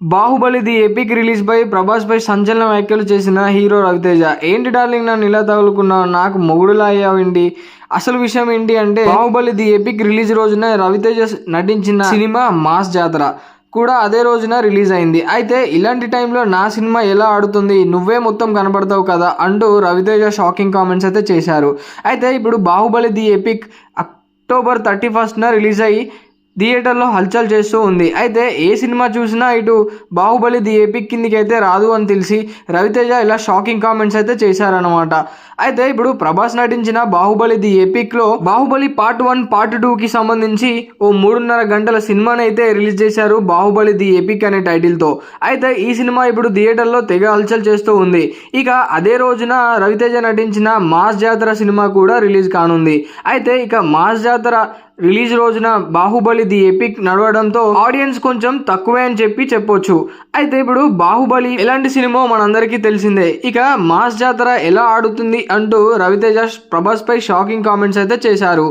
Baahubali the epic release పై ప్రభాస్ పై సంచలన వ్యాఖ్యలు చేసిన హీరో రవితేజ. ఏంటి డార్లింగ్ నన్ను ఇలా తగులుకున్నావు? నాకు మొగుడులా అయ్యావేంటి అసలు విషయం ఏంటి అంటే బాహుబలి ది ఎపిక్ రిలీజ్ రోజున రవితేజ నటించిన సినిమా మాస్ జాతర కూడా అదే రోజున రిలీజ్ అయింది. అయితే ఇలాంటి టైంలో నా సినిమా ఎలా ఆడుతుంది? నువ్వే మొత్తం కనబడతావు కదా అంటూ రవితేజ షాకింగ్ కామెంట్స్ అయితే చేశారు. అయితే ఇప్పుడు Baahubali the epic October thirty ఫస్ట్న release అయ్యి థియేటర్లో హల్చల్ చేస్తూ ఉంది. అయితే ఏ సినిమా చూసినా ఇటు బాహుబలి ది ఎపిక్ కిందికి అయితే రాదు అని తెలిసి రవితేజ ఇలా షాకింగ్ కామెంట్స్ అయితే చేశారనమాట అయితే ఇప్పుడు ప్రభాస్ నటించిన బాహుబలి ది ఎపిక్లో బాహుబలి పార్ట్ వన్ పార్ట్ టూకి సంబంధించి ఓ మూడున్నర గంటల సినిమాని అయితే రిలీజ్ చేశారు బాహుబలి ది ఎపిక్ అనే టైటిల్తో అయితే ఈ సినిమా ఇప్పుడు థియేటర్లో తెగ హల్చల్ చేస్తూ ఉంది. ఇక అదే రోజున రవితేజ నటించిన మాస్ జాతర సినిమా కూడా రిలీజ్ కానుంది. అయితే ఇక మాస్ జాతర రిలీజ్ రోజున బాహుబలి ది ఎపిక్ నడవడంతో ఆడియన్స్ కొంచెం తక్కువే అని చెప్పి చెప్పొచ్చు. అయితే ఇప్పుడు బాహుబలి ఎలాంటి సినిమా మనందరికీ తెలిసిందే. ఇక మాస్ జాతర ఎలా ఆడుతుంది అంటూ రవితేజ ప్రభాస్ పై షాకింగ్ కామెంట్స్ అయితే చేశారు.